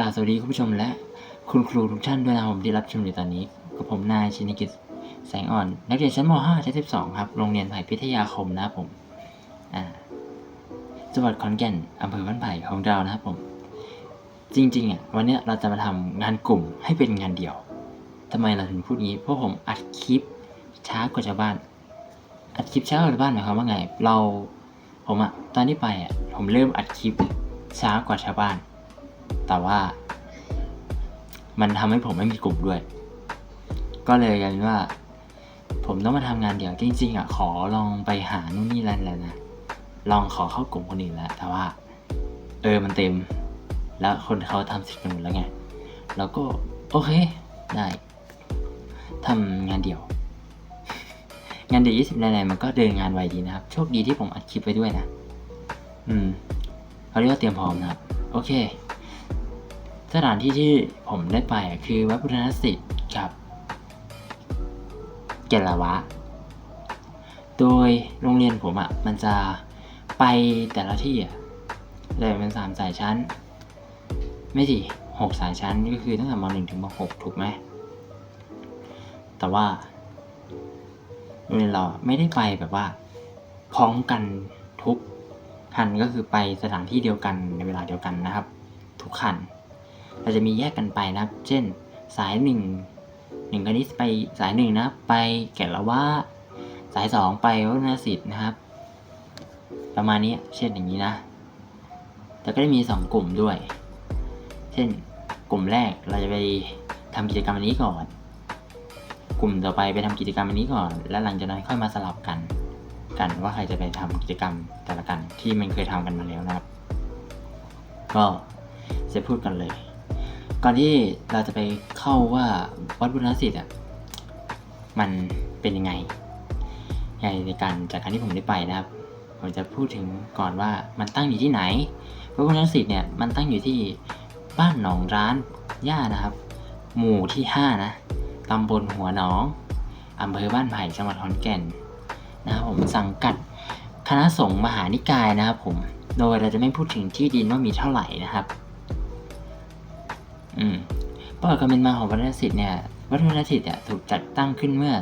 ราบสวัสดีคุณผู้ชมและคุณครูทุกท่านด้วยนะผมที่รับชมอยู่ตอนนี้ กับผมนายชินกิจแสงอ่อน นักเรียนชั้นม .5 ชั้น12 ครับ โรงเรียนไผ่พิทยาคมนะผมอ่าจังหวัดขอนแก่นอำเภอบ้านไผ่ของเรานะครับผม จริงๆอะวันนี้เราจะมาทำงานกลุ่มให้เป็นงานเดี่ยวทำไมเราถึงพูดงี้ เพราะผมอัดคลิปช้ากว่าชาวบ้าน อัดคลิปช้ากว่าชาวบ้านหมายความว่าไง เราผมอะตอนที่ไปอะผมเริ่มอัดคลิปช้ากว่าชาวบ้าน แต่ว่า มันทำให้ผมไม่มีกลุ่มด้วย ก็เลยกลายเป็นว่า ผมต้องมาทำงานเดี่ยวจริงๆอะขอลองไปหานู่นนี่นั่นแล้วนะลองขอเข้ากลุ่มคนอื่นแล้วแต่ว่า เออมันเต็ม แล้วคนเขาทำเสร็จกันหมดแล้วไงแล้วก็โอเคได้ทำงานเดี่ยว งานเดี่ยวยี่สิบนายๆมันก็เดินงานไวดีนะครับ โชคดีที่ผมอัดคลิปไปด้วยนะ อืมเขาเรียกว่าเตรียมพร้อมนะครับ โอเค สถานที่ที่ผมได้ไปคือวัดพุทธนสิทธิ์กับเกลวะ โดยโรงเรียนผมอะมันจะไปแต่ละที่อะเลยเป็นสามสายชั้น ไม่สิหกสายชั้นก็คือตั้งแต่มหนึ่งถึงมหกถูกไหม แต่ว่าโรงเรียนเราไม่ได้ไปแบบว่าพร้อมกันทุกคันก็คือไปสถานที่เดียวกันในเวลาเดียวกันนะครับ ทุกคัน เราจะมีแยกกันไปนะครับ เช่น สายหนึ่งหนึ่งคณิตไปสายหนึ่งนะครับไปแก่ละว่าสายสองไปวัฒนศิลป์นะครับ ประมาณนี้เช่นอย่างนี้นะแต่ก็ได้มีสองกลุ่มด้วย เช่น กลุ่มแรกเราจะไปทำกิจกรรมอันนี้ก่อน กลุ่มต่อไปไปทำกิจกรรมอันนี้ก่อน แล้วหลังจากนั้นค่อยมาสลับกัน กันว่าใครจะไปทำกิจกรรมแต่ละกันที่มันเคยทำกันมาแล้วนะครับ ก็จะพูดกันเลย ก่อนที่เราจะไปเข้าว่าวัดบุรณศิษย์อะมันเป็นยังไงในการจากการที่ผมได้ไปนะครับ ผมจะพูดถึงก่อนว่ามันตั้งอยู่ที่ไหนวัดบุรณศิษย์เนี่ยมันตั้งอยู่ที่บ้านหนองร้านย่านะครับ หมู่ที่5นะตำบลหัวหนองอำเภอบ้านไผ่จังหวัดขอนแก่นนะครับผมสังกัดคณะสงฆ์มหานิกายนะครับผม โดยเราจะไม่พูดถึงที่ดินว่ามีเท่าไหร่นะครับ อืมประวัติความเป็นมาของวัดพระศิษย์เนี่ยวัดพระศิษย์เนี่ยถูกจัดตั้งขึ้นเมื่อ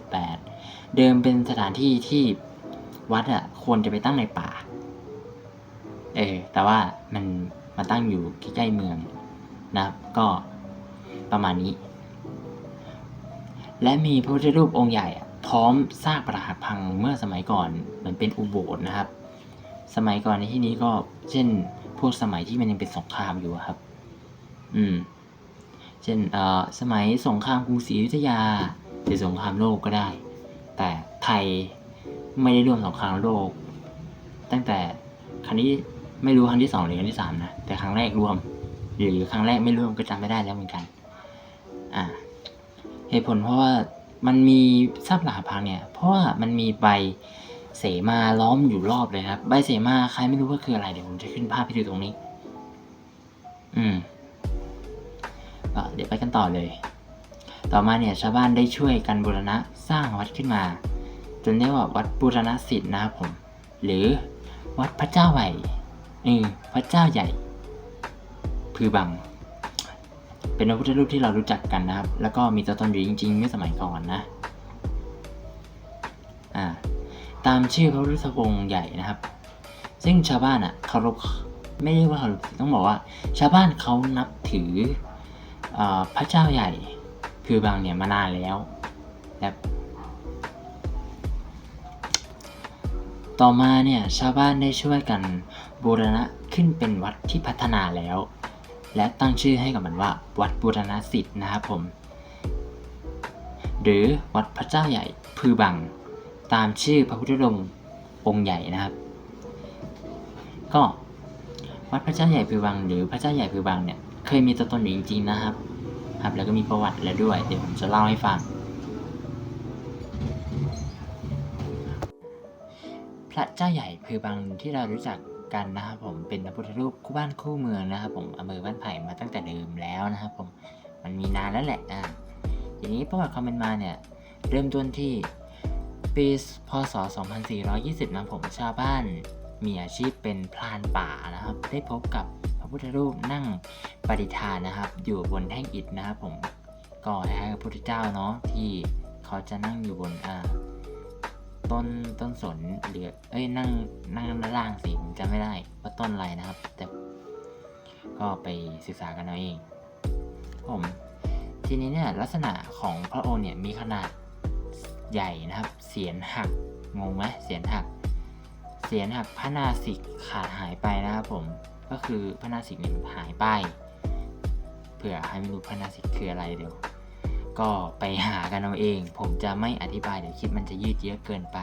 2478 เดิมเป็นสถานที่ที่วัดอะควรจะไปตั้งในป่า เออ แต่ว่ามันมาตั้งอยู่ใกล้ๆเมืองนะครับ ก็ประมาณนี้ และมีพระพุทธรูปองค์ใหญ่อะพร้อมซากปรักหักพังเมื่อสมัยก่อนเหมือนเป็นอุโบสถนะครับ สมัยก่อนในที่นี้ก็เช่นพวกสมัยที่มันยังเป็นสงครามอยู่ครับ อืม เช่นเอ่อสมัยสงครามกรุงศรีอยุธยาหรือสงครามโลกก็ได้ แต่ไทยไม่ได้ร่วมสงครามโลก ตั้งแต่ครั้งนี้ไม่รู้ครั้งที่สองหรือครั้งที่สามนะ แต่ครั้งแรกรวม หรือครั้งแรกไม่รวมก็จำไม่ได้แล้วเหมือนกัน อ่า เหตุผลเพราะว่ามันมีซากปรักหักพังเนี่ย เพราะว่ามันมีใบเสมาล้อมอยู่รอบเลยครับ ใบเสมาใครไม่รู้ว่าคืออะไรเดี๋ยวผมจะขึ้นภาพให้ดูตรงนี้ อืม ก็เดี๋ยวไปกันต่อเลย ต่อมาเนี่ยชาวบ้านได้ช่วยกันบูรณะสร้างวัดขึ้นมา จนเรียกว่าวัดบูรณะศิษย์นะครับผม หรือวัดพระเจ้าใหญ่เออพระเจ้าใหญ่ พือบัง เป็นพระพุทธรูปที่เรารู้จักกันนะครับ แล้วก็มีตัวตนอยู่จริงๆเมื่อสมัยก่อนนะอ่าตามชื่อพระพุทธองค์ใหญ่นะครับ ซึ่งชาวบ้านอะเคารพไม่ได้ว่าเคารพต้องบอกว่า ชาวบ้านเขานับถือ พระเจ้าใหญ่คือบางเนี่ยมานานแล้วและต่อมาเนี่ยชาวบ้านได้ช่วยกันบูรณะขึ้นเป็นวัดที่พัฒนาแล้ว และตั้งชื่อให้กับมันว่า วัดบูรณศิษย์นะครับผม หรือวัดพระเจ้าใหญ่พือบัง ตามชื่อพระพุทธรูปองค์ใหญ่นะครับ ก็วัดพระเจ้าใหญ่พือบัง หรือพระเจ้าใหญ่พือบังเนี่ย เคยมีตัวตนอยู่จริงๆนะครับ ครับ แล้วก็มีประวัติแล้วด้วย เดี๋ยวผมจะเล่าให้ฟัง พระเจ้าใหญ่พือบังที่เรารู้จักกันนะครับผมเป็นพระพุทธรูปคู่บ้านคู่เมืองนะครับ ผมอำเภอบ้านไผ่มาตั้งแต่เดิมแล้วนะครับ ผมมันมีนานแล้วแหละอะทีนี้ประวัติความเป็นมาเนี่ยเริ่มต้นที่ปีพศ 2420นะครับผมชาวบ้านมีอาชีพเป็นพรานป่านะครับ ได้พบกับ ระระพุทธรูปนั่งปฏิฐานนะครับ อยู่บนแท่งอิฐนะครับผมก็คล้ายๆกับพระพุทธเจ้าเนาะที่เขาจะนั่งอยู่บนอ่าต้นต้นสนหรือเอ้ยนั่งนั่งด้านล่างสิผมจำไม่ได้ว่าต้นอะไรนะครับ แต่ก็ไปศึกษากันเอาเอง ผมทีนี้เนี่ยลักษณะของพระองค์เนี่ยมีขนาดใหญ่นะครับเสียนหักงงไหมเสียนหัก เสียนหักพระนาสิกขาดหายไปนะครับผม ก็คือพระนาสิกเนี่ยหายไปเผื่อให้ไม่รู้พระนาสิกคืออะไรเดี๋ยว ก็ไปหากันเอาเอง ผมจะไม่อธิบายเดี๋ยวคลิปมันจะยืดเยอะเกินไป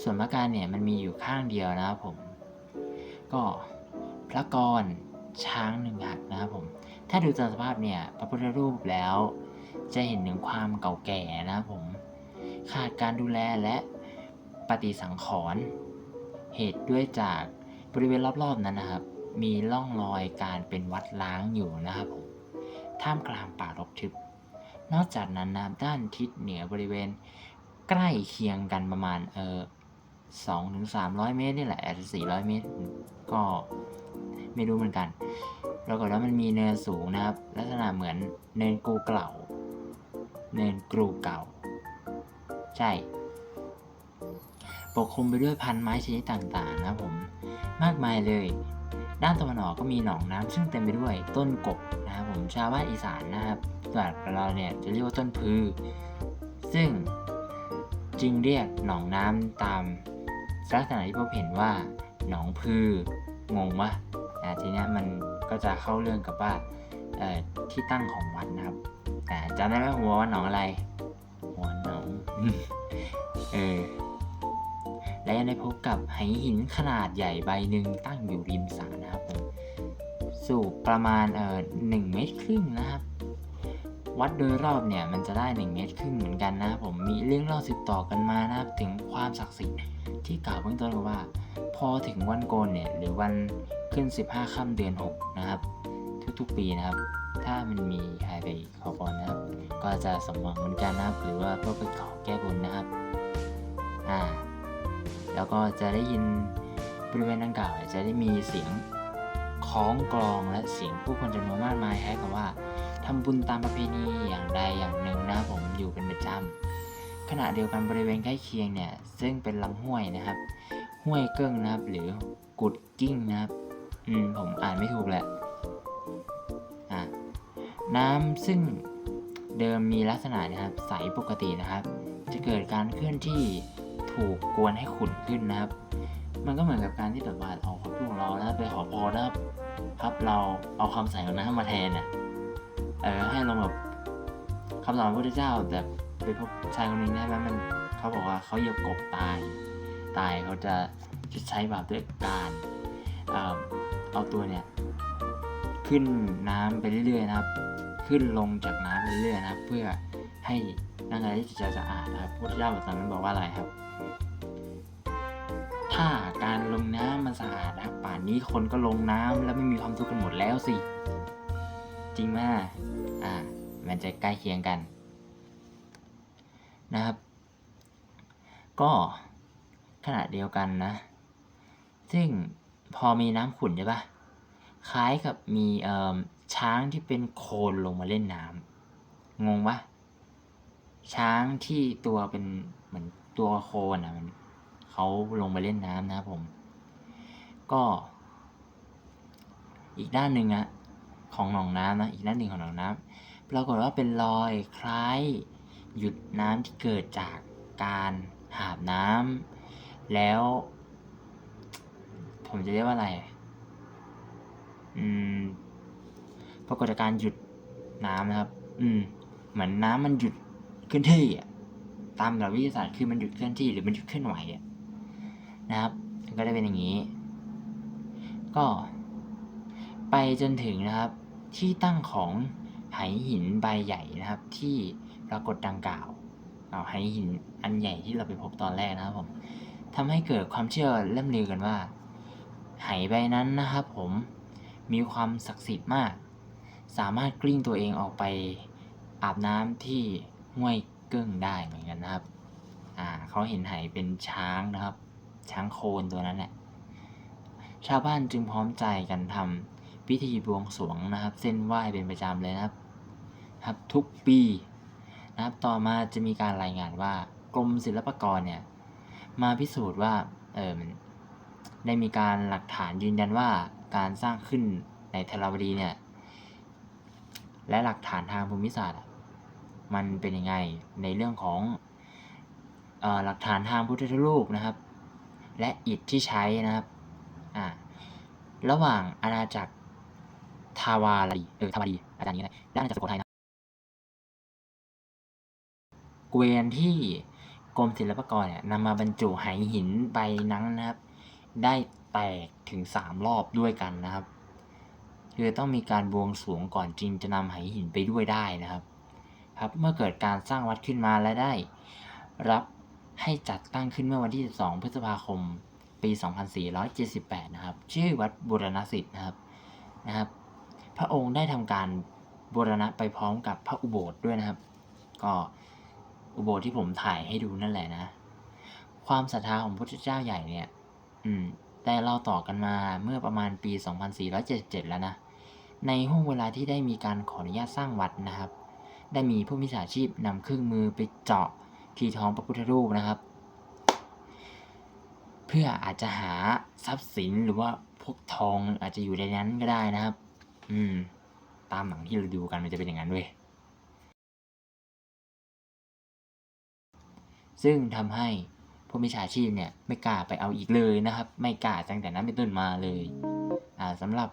ส่วนพระการเนี่ยมันมีอยู่ข้างเดียวนะครับผม ก็พระกรช้างหนึ่งหักนะครับผม ถ้าดูจากสภาพเนี่ยพระพุทธรูปแล้วจะเห็นถึงความเก่าแก่นะครับผม ขาดการดูแลและปฏิสังขรณ์เหตุด้วยจาก บริเวณรอบๆนั้นนะครับ มีร่องรอยการเป็นวัดล้างอยู่นะครับผมท่ามกลางป่ารกทึบ นอกจากนั้นนะด้านทิศเหนือบริเวณใกล้เคียงกันประมาณเออสองถึงสามร้อยเมตรนี่แหละอาจจะสี่ร้อยเมตร ก็ไม่รู้เหมือนกันปรากฏว่ามันมีเนินสูงนะครับ ลักษณะเหมือนเนินกูเก่า เนินกรูเก่า ใช่ ปกคลุมไปด้วยพันไม้ชนิดต่างๆ นะครับผม มากมายเลย ด้านตะวันออกก็มีหนองน้ำซึ่งเต็มไปด้วยต้นกกนะครับผมชาวบ้านอีสานนะครับแบบเราเนี่ยจะเรียกว่าต้นพือ ซึ่งจึงเรียกหนองน้ำตามลักษณะที่พบเห็นว่าหนองพืองงวะอ่าทีเนี้ยมันก็จะเข้าเรื่องกับว่าที่ตั้งของวัดนะครับแต่จำได้ไหมหัวว่าหนองอะไร หัวหนองเออ และยังได้พบกับไหหินขนาดใหญ่ใบหนึ่งตั้งอยู่ริมสระนะครับผมสูงประมาณเอ่อหนึ่งเมตรครึ่งนะครับ วัดโดยรอบเนี่ยมันจะได้ 1 เมตรครึ่งเหมือนกันนะผมมีเรื่องเล่าสืบต่อกันมานะครับถึงความศักดิ์สิทธิ์ที่กล่าวเบื้องต้นกันว่า พอถึงวันโกนเนี่ยหรือวันขึ้น 15ค่ำเดือน 6 นะครับ ทุกๆปีนะครับ ถ้ามันมีใครไปขอพรนะครับ ก็จะสมหวังเหมือนกันนะครับ หรือว่าเพื่อไปขอแก้บนนะครับ อ่า แล้วก็จะได้ยินบริเวณดังกล่าวจะได้มีเสียงคล้องกลองและเสียงผู้คนจำนวนมากมายคล้กับว่าทำบุญตามประเพณีอย่างใดอย่างหนึ่งนะผมอยู่เป็นประจำขณะเดียวกันบริเวณใกล้เคียงเนี่ยซึ่งเป็นลำห้วยนะครับ ห้วยเกิ้งนะครับ หรือกุดกิ้งนะครับ อืมผมอ่านไม่ถูกแหละอะน้ำซึ่งเดิมมีลักษณะนะครับใสปกตินะครับ จะเกิดการเคลื่อนที่ ถูกกวนให้ขุ่นขึ้นนะครับ มันก็เหมือนกับการที่แบบว่าเอาคำพูดของเรานะไปขอพรนะครับครับเราเอาคำใส่ของน้ำมาแทนน่ะเออให้ลงแบบคำสอนพระพุทธเจ้าแต่ไปพบชายคนนึงได้ไหมมันเขาบอกว่าเขาเหยียบกบตาย ตายเขาจะชดใช้บาปด้วยการเอ่อเอาตัวเนี่ยขึ้นน้ำไปเรื่อยๆนะครับ ขึ้นลงจากน้ำไปเรื่อยๆนะครับ เพื่อให้ร่างกายที่จะสะอาดนะครับพระพุทธเจ้าตอนนั้นบอกว่าอะไรครับ ถ้าการลงน้ำมันสะอาดนะป่านนี้คนก็ลงน้ำแล้วไม่มีความทุกข์กันหมดแล้วสิ จริงไหมอ่า มันจะใกล้เคียงกัน นะครับ ก็ขณะเดียวกันนะ ซึ่งพอมีน้ำขุ่นใช่ปะคล้ายกับมีเอ่อช้างที่เป็นโคลนลงมาเล่นน้ำงงปะช้างที่ตัวเป็นเหมือนตัวโคลนอะมัน เขาลงมาเล่นน้ำนะครับผม ก็ อีกด้านหนึ่งอะของหนองน้ำนะอีกด้านหนึ่งของหนองน้ำปรากฏว่าเป็นรอยคล้ายหยุดน้ำที่เกิดจากการหาบน้ำแล้ว ผมจะเรียกว่าอะไร อืมปรากฏการหยุดน้ำนะครับ อืม เหมือนน้ำมันหยุดเคลื่อนที่อะตามหลักวิทยาศาสตร์คือมันหยุดเคลื่อนที่หรือมันหยุดเคลื่อนไหวอะ นะครับ ก็ได้เป็นอย่างนี้ ก็ ไปจนถึงนะครับ ที่ตั้งของไหหินใบใหญ่นะครับ ที่ปรากฏดังกล่าวเอาไหหินอันใหญ่ที่เราไปพบตอนแรกนะครับผมทำให้เกิดความเชื่อเล่มลือกันว่า ไหใบนั้นนะครับ ผมมีความศักดิ์สิทธิ์มาก สามารถกลิ้งตัวเองออกไปอาบน้ำที่ห้วยเกิ้งได้เหมือนกันนะครับ อ่าเขาเห็นไหเป็นช้างนะครับ ช้างโคลนตัวนั้นแหละชาวบ้านจึงพร้อมใจกันทพิธีบวงสรวงนะครับ เส้นไหว้เป็นประจำเลยนะครับครับ ทุกปีนะครับต่อมาจะมีการรายงานว่ากรมศิลปากรเนี่ยมาพิสูจน์ว่าเออมันได้มีการหลักฐานยืนยันว่าการสร้างขึ้นในเทรวดีเนี่ยและหลักฐานทางภูมิศาสตร์มันเป็นยังไงในเรื่องของออหลักฐานทางพุทธรูปนะครับ และอิฐที่ใช้นะครับอ่าระหว่างอาณาจักรทาวารีเออทาวารีอาจารย์นี้นะและอาณาจักรสุโขทัยนะเกวียนที่กรมศิลปากรเนี่ยนำมาบรรจุไหหินใบนั้นนะครับ ได้แตกถึงสามรอบด้วยกันนะครับคือต้องมีการบวงสรวงก่อนจริงจะนำไหหินไปด้วยได้นะครับ ครับเมื่อเกิดการสร้างวัดขึ้นมาและได้ รับ ให้จัดตั้งขึ้นเมื่อวันที่ 12 พฤษภาคม ปี 2478 นะครับ ชื่อวัดบูรณสิทธิ์นะครับนะครับ พระองค์ได้ทำการบูรณะไปพร้อมกับพระอุโบสถด้วยนะครับ ก็อุโบสถที่ผมถ่ายให้ดูนั่นแหละนะ ความศรัทธาของพระพุทธเจ้าใหญ่เนี่ย อืมแต่เราต่อกันมาเมื่อประมาณปี 2477 แล้วนะ ในห่วงเวลาที่ได้มีการขออนุญาตสร้างวัดนะครับ ได้มีผู้มิจฉาชีพนำเครื่องมือไปเจาะ ที่ท้องพระพุทธรูปนะครับ เพื่ออาจจะหาทรัพย์สินหรือว่าพวกทองอาจจะอยู่ในนั้นก็ได้นะครับ อืม ตามหนังที่เราดูกันมันจะเป็นอย่างนั้นเว้ยซึ่งทำให้ผู้มิจฉาชีพเนี่ยไม่กล้าไปเอาอีกเลยนะครับ ไม่กล้าตั้งแต่นั้นเป็นต้นมาเลยอ่าสำหรับ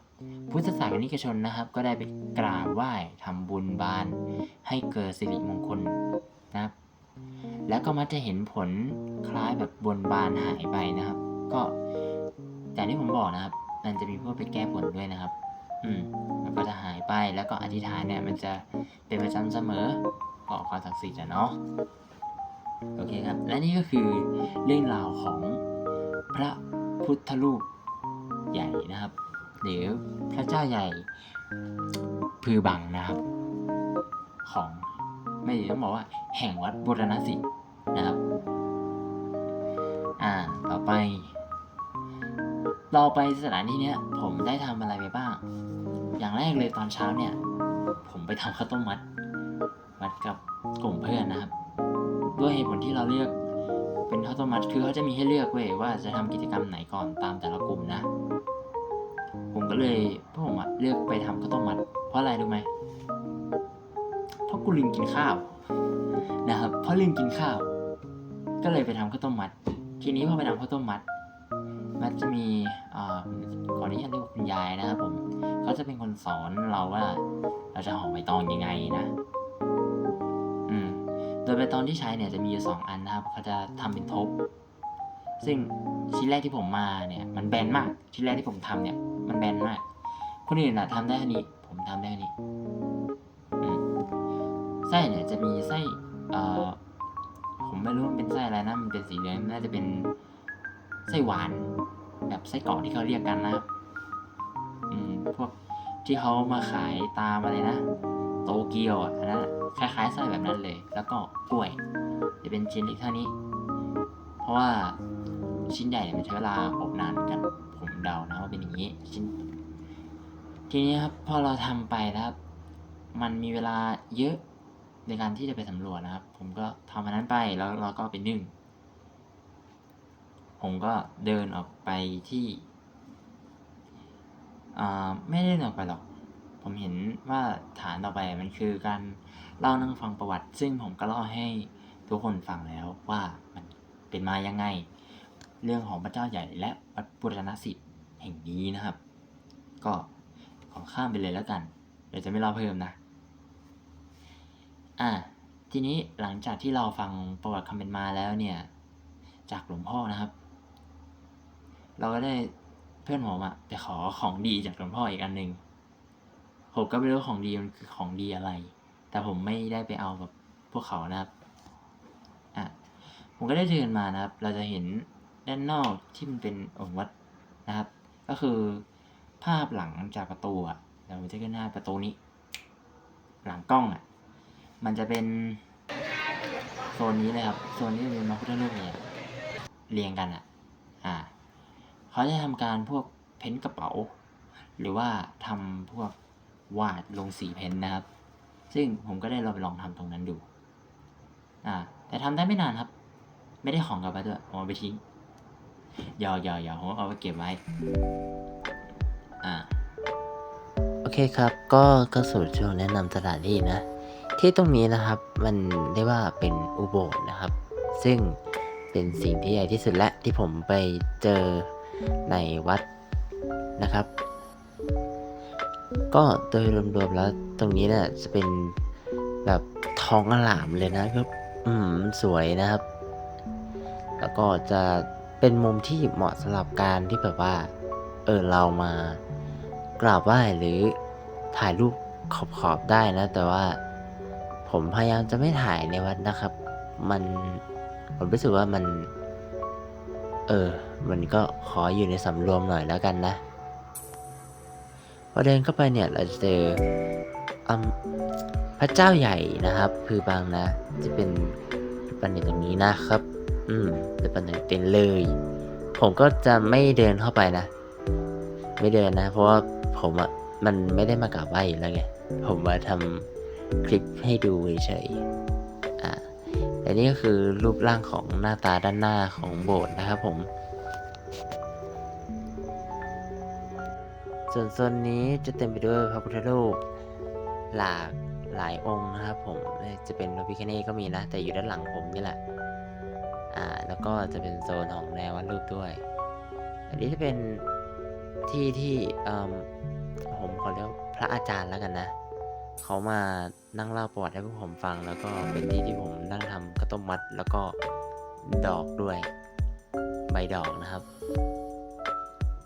พุทธศาสนิกชนนะครับ ก็ได้ไปกราบไหว้ทำบุญบาน ให้เกิดสิริมงคลนะครับ แล้วก็มักจะเห็นผลคล้ายแบบบนบานหายไปนะครับ ก็อย่างที่ผมบอกนะครับ มันจะมีพวกไปแก้ผลด้วยนะครับ อืมมันก็จะหายไปแล้วก็อธิษฐานเนี่ย มันจะเป็นประจำเสมอขอความศักดิ์สิทธิ์อะเนาะโอเคครับ และนี่ก็คือเรื่องราวของพระพุทธรูปใหญ่นะครับ หรือพระเจ้าใหญ่พือบังนะครับ ของ ไม่ต้องบอกว่า แห่งวัดบุรณสิทธิ์นะครับอ่าต่อไป เราไปสถานที่เนี้ยผมได้ทำอะไรไปบ้าง อย่างแรกเลยตอนเช้าเนี่ย ผมไปทำข้าวต้มมัด มัดกับกลุ่มเพื่อนนะครับ ด้วยเหตุผลที่เราเลือกเป็นข้าวต้มมัดคือเขาจะมีให้เลือกเว้ยว่าจะทำกิจกรรมไหนก่อนตามแต่ละกลุ่มนะ ผมก็เลยพวกผมเลือกไปทำข้าวต้มมัด เพราะอะไรรู้ไหม เพราะกูลืมกินข้าวนะครับเพราะลืมกินข้าว ก็เลยไปทำข้าวต้มมัด ทีนี้พอไปทำข้าวต้มมัด มันจะมีอ่าขออนุญาตเรียกว่าคุณยายนะครับผมเขาจะเป็นคนสอนเราว่า เราจะห่อใบตองยังไงนะอืมโดยใบตองที่ใช้เนี่ยจะมีอยู่สองอันนะครับเขาจะทำเป็นทบ ซึ่งชิ้นแรกที่ผมมาเนี่ย มันแบนมากชิ้นแรกที่ผมทำเนี่ย มันแบนมากคนอื่นอะทำได้แค่นี้ ผมทำได้แค่นี้ ไส้เนี่ยจะมีไส้เอ่อผมไม่รู้มันเป็นไส้อะไรนะมันเป็นสีเหลืองน่าจะเป็นไส้หวาน แบบไส้กรอกที่เขาเรียกกันนะครับอืมพวกที่เขามาขายตามอะไรนะ โตเกียวอะนะคล้ายๆไส้แบบนั้นเลย แล้วก็กล้วย จะเป็นชิ้นเล็กเท่านี้ เพราะว่าชิ้นใหญ่เนี่ยมันใช้เวลาอบนานกัน ผมเดานะว่าเป็นอย่างนี้ชิ้น ทีนี้ครับพอเราทำไปแล้วครับ มันมีเวลาเยอะ ในการที่จะไปสำรวจนะครับ ผมก็ทำอันนั้นไปแล้วเราก็ไปนึ่ง ผมก็เดินออกไปที่อ่าไม่ได้เดินออกไปหรอก ผมเห็นว่าฐานต่อไปมันคือการเล่านั่งฟังประวัติ ซึ่งผมก็เล่าให้ทุกคนฟังแล้วว่ามันเป็นมายังไง เรื่องของพระเจ้าใหญ่และวัดบุรณสิทธิ์แห่งนี้นะครับ ก็ขอข้ามไปเลยแล้วกัน เดี๋ยวจะไม่เล่าเพิ่มนะ อะทีนี้หลังจากที่เราฟังประวัติคำเป็นมาแล้วเนี่ยจากหลวงพ่อนะครับ เราก็ได้เพื่อนผมอะไปขอของดีจากหลวงพ่ออีกอันหนึ่งผมก็ไม่รู้ของดีมันคือของดีอะไร แต่ผมไม่ได้ไปเอากับพวกเขานะครับอะผมก็ได้เดินมานะครับ เราจะเห็นด้านนอกที่มันเป็นองค์วัดนะครับ ก็คือภาพหลังจากประตูอะเราจะขึ้นหน้าประตูนี้ หลังกล้องอะ มันจะเป็นโซนนี้เลยครับ โซนที่เป็นพระพุทธรูปเนี่ยเรียงกันอะ อ่า เขาจะทำการพวกเพ้นกระเป๋า หรือว่าทำพวกวาดลงสีเพ้นนะครับ ซึ่งผมก็ได้ลองไปลองทำตรงนั้นดู อ่า แต่ทำได้ไม่นานครับ ไม่ได้ของกลับไปด้วยผมเอาไปทิ้งยอยอยอผมเอาไปเก็บไว้ อ่า โอเคครับ ก็ก็สู่ช่วงแนะนำสถานที่นะ ที่ตรงนี้นะครับมันเรียกว่าเป็นอุโบสถนะครับ ซึ่งเป็นสิ่งที่ใหญ่ที่สุดและที่ผมไปเจอในวัดนะครับ ก็โดยรวมๆแล้วตรงนี้เนี่ยจะเป็นแบบท้องอลามเลยนะครับอืมสวยนะครับ แล้วก็จะเป็นมุมที่เหมาะสำหรับการที่แบบว่า เออเรามากราบไหว้หรือถ่ายรูปขอบๆได้นะ แต่ว่า ผมพยายามจะไม่ถ่ายในวัดนะครับ มันผมรู้สึกว่ามัน เออ มันก็ขออยู่ในสำรวมหน่อยแล้วกันนะพอเดินเข้าไปเนี่ยเราจะเจอพระเจ้าใหญ่นะครับ คือบางนะ จะเป็นปันอยู่ตรงนี้นะครับ อืมจะปันอยู่เต็นเลย ผมก็จะไม่เดินเข้าไปนะ ไม่เดินนะ เพราะว่าผมอะมันไม่ได้มากราบไหว้อยู่แล้วไง ผมมาทำ คลิปให้ดูเฉยๆอ่าแต่นี่ก็คือรูปร่างของหน้าตาด้านหน้าของโบสถ์นะครับผม ส่วนโซนนี้จะเต็มไปด้วยพระพุทธรูปหลากหลายองค์นะครับผม จะเป็นพระพิฆเนศก็มีนะ แต่อยู่ด้านหลังผมนี่แหละ อ่า แล้วก็จะเป็นโซนของแนววาดรูปด้วย อันนี้จะเป็นที่ที่เอิ่มผมขอเรียกพระอาจารย์แล้วกันนะ เขามานั่งเล่าประวัติให้พวกผมฟัง แล้วก็เป็นที่ที่ผมนั่งทำข้าวต้มมัด แล้วก็ดอกด้วย ใบดอกนะครับ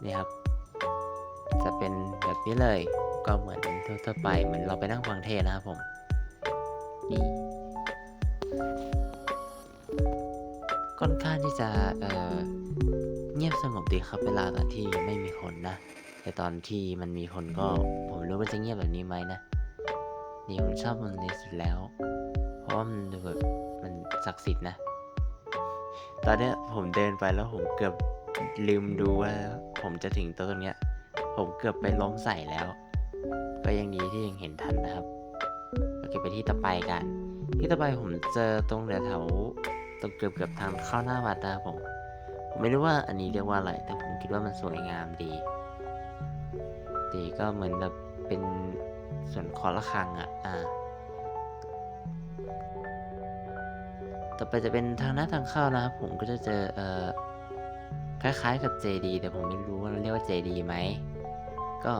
นี่ครับ จะเป็นแบบนี้เลยก็เหมือนทั่วๆไปเหมือนเราไปนั่งฟังเทศนะครับผม นี่ค่อนข้างที่จะเอ่อเงียบสงบดีครับ เวลาตอนที่ไม่มีคนนะ แต่ตอนที่มันมีคนก็ผมรู้ว่าจะเงียบแบบนี้ไหมนะ นี่ผมชอบมันนี้สุดแล้ว เพราะว่ามันแบบมันศักดิ์สิทธิ์นะ ตอนเนี้ยผมเดินไปแล้วผมเกือบลืมดูว่า ผมจะถึงตัวตรงเนี้ย ผมเกือบไปล้มใส่แล้ว ก็ยังดีที่ยังเห็นทันนะครับโอเคไปที่ต่อไปกัน ที่ต่อไปผมเจอตรงแถวตรงเกือบเกือบทางเข้าหน้าวัดนะครับผมผมไม่รู้ว่าอันนี้เรียกว่าอะไร แต่ผมคิดว่ามันสวยงามดี ดีก็เหมือนแบบเป็น ส่วนคอระฆังอะอ่าต่อไปจะเป็นทางหน้าทางเข้านะครับ ผมก็จะเจอเอ่อคล้ายๆกับเจดีแต่ผมไม่รู้ว่าเรียกว่าเจดีไหม ก็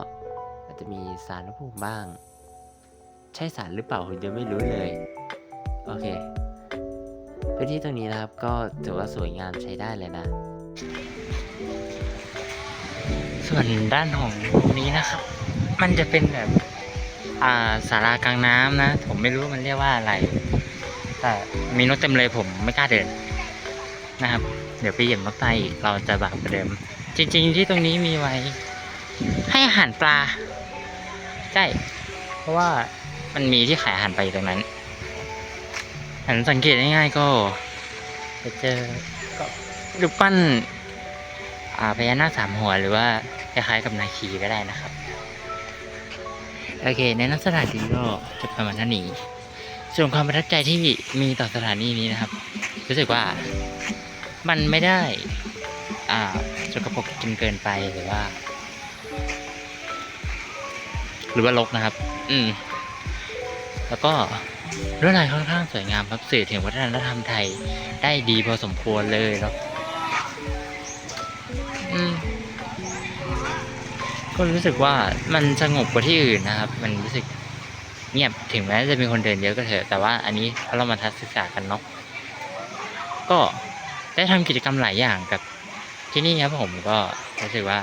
อาจจะมีสารพระภูมิบ้าง ใช่สารหรือเปล่าผมยังไม่รู้เลย โอเคพื้นที่ตรงนี้นะครับก็ถือว่าสวยงามใช้ได้เลยนะ ส่วนด้านของตรงนี้นะครับ มันจะเป็นแบบ อ่าสารากลางน้ำนะ ผมไม่รู้มันเรียกว่าอะไร แต่มีนกเต็มเลยผมไม่กล้าเดินนะครับ เดี๋ยวไปเหยียบนกตายอีกเราจะบาปกเดิม จริง ๆ ที่ตรงนี้มีไว้ ให้อาหารปลา ใช่ เพราะว่ามันมีที่ขายอาหารปลาตรงนั้นหันสังเกตง่ายๆก็จะเจอก็รูปปั้นอ่าพญานาคสามหัวหรือว่าคล้ายๆกับนาคีก็ได้นะครับ โอเคในนักสถานที่ก็จะประมาณนี้ส่วนความประทับใจที่มีต่อสถานีนี้นะครับ รู้สึกว่ามันไม่ได้ อ่าสกปรกจนเกินไปหรือว่า หรือว่ารกนะครับ อืม แล้วก็ลวดลายค่อนข้างสวยงามครับสื่อถึงวัฒนธรรมไทยได้ดีพอสมควรเลยแล้ว ก็รู้สึกว่ามันสงบกว่าที่อื่นนะครับ มันรู้สึกเงียบถึงแม้จะมีคนเดินเยอะก็เถอะแต่ว่าอันนี้ถ้าเรามาทัศนศึกษากันเนาะก็ได้ทำกิจกรรมหลายอย่างกับที่นี่ครับผมก็รู้สึกว่า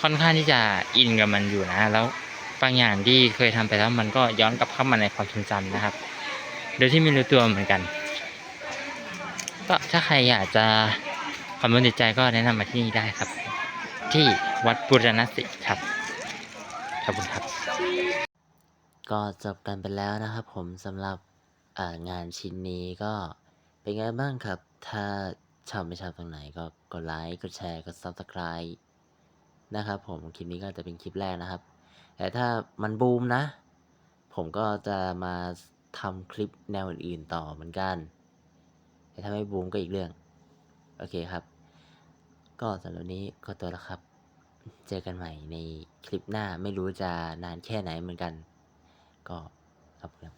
ค่อนข้างที่จะอินกับมันอยู่นะ แล้วบางอย่างที่เคยทำไปแล้วมันก็ย้อนกลับเข้ามาในความทรงจำนะครับ โดยที่ไม่รู้ตัวเหมือนกัน ก็ถ้าใครอยากจะความรู้จิตใจก็แนะนำมาที่นี่ได้ครับ ที่วัดบุรณศิษย์ครับขอบคุณครับ ก็จบกันไปแล้วนะครับผมสำหรับงานชิ้นนี้ก็เป็นไงบ้างครับ ถ้าชอบไม่ชอบตรงไหนก็กดไลค์กดแชร์กด subscribe นะครับผมคลิปนี้ก็จะเป็นคลิปแรกนะครับ แต่ถ้ามันบูมนะ ผมก็จะมาทำคลิปแนวอื่นๆต่อเหมือนกัน แต่ถ้าไม่บูมก็อีกเรื่อง โอเคครับ ก็สำหรับนี้ก็ตัวแล้วครับ เจอกันใหม่ในคลิปหน้าไม่รู้จะนานแค่ไหนเหมือนกัน ก็ขอบคุณครับ